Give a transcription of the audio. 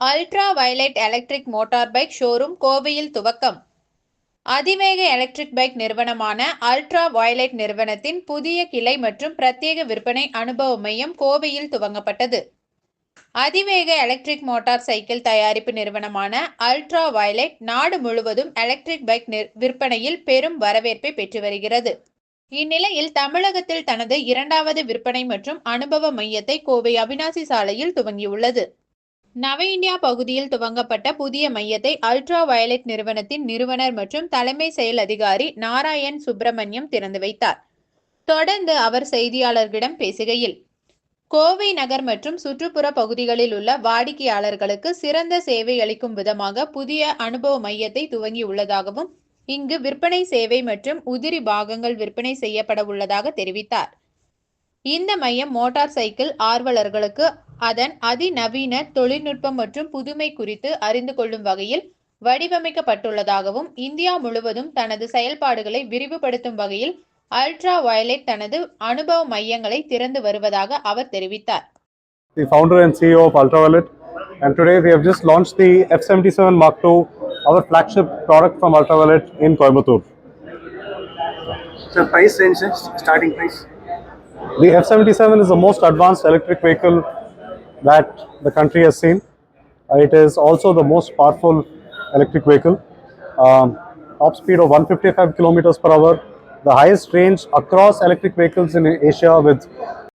Ultra violet electric motor bike showroom கோவையில் துவக்கம். அதிவேக எலக்ட்ரிக் பைக் நிறுவனமான அல்ட்ரா வயலட் நிறுவனத்தின் புதிய கிளை மற்றும் பிரத்யேக விற்பனை அனுபவ மையம் கோவையில் துவங்கப்பட்டது. அதிவேக எலக்ட்ரிக் மோட்டார் சைக்கிள் தயாரிப்பு நிறுவனமான அல்ட்ரா வயலட் நாடு முழுவதும் எலக்ட்ரிக் பைக் விற்பனையில் பெரும் வரவேற்பை பெற்று வருகிறது. இந்நிலையில் தமிழகத்தில் தனது இரண்டாவது விற்பனை மற்றும் அனுபவ மையத்தை கோவை அவினாசி சாலையில் துவங்கியுள்ளது. நவ இந்தியா பகுதியில் துவங்கப்பட்ட புதிய மையத்தை அல்ட்ரா வயலட் நிறுவனத்தின் நிறுவனர் மற்றும் தலைமை செயல் அதிகாரி நாராயண் சுப்பிரமணியம் திறந்து வைத்தார். தொடர்ந்து அவர் செய்தியாளர்களிடம் பேசுகையில் கோவை நகர் மற்றும் சுற்றுப்புற பகுதிகளில் உள்ள வாடிக்கையாளர்களுக்கு சிறந்த சேவை அளிக்கும் விதமாக புதிய அனுபவ மையத்தை துவங்கியுள்ளதாகவும் இங்கு விற்பனை சேவை மற்றும் உதிரி பாகங்கள் விற்பனை செய்யப்பட உள்ளதாக தெரிவித்தார். இந்த மையம் மோட்டார் சைக்கிள் ஆர்வலர்களுக்கு அதன் அதிநவீன தொழில்நுட்பம் மற்றும் புதுமை குறித்து அறிந்து கொள்ளும் வகையில் வடிவமைக்கப்பட்டுள்ளதாகவும் இந்தியா முழுவதும் தனது செயல்பாடுகளை விரிவுபடுத்தும் வகையில் அல்ட்ரா வயலட் தனது அனுபவ மையங்களை திறந்து வருவதாக அவர் தெரிவித்தார் the founder and CEO of Ultraviolet. And today we have just launched the F77 Mark II, our flagship product from Ultraviolet in Coimbatore. So price range, starting price. The F77 is the most advanced electric vehicle that the country has seen. Uh, It is also the most powerful electric vehicle. Um, top speed of 155 kilometers per hour, the highest range across electric vehicles in Asia with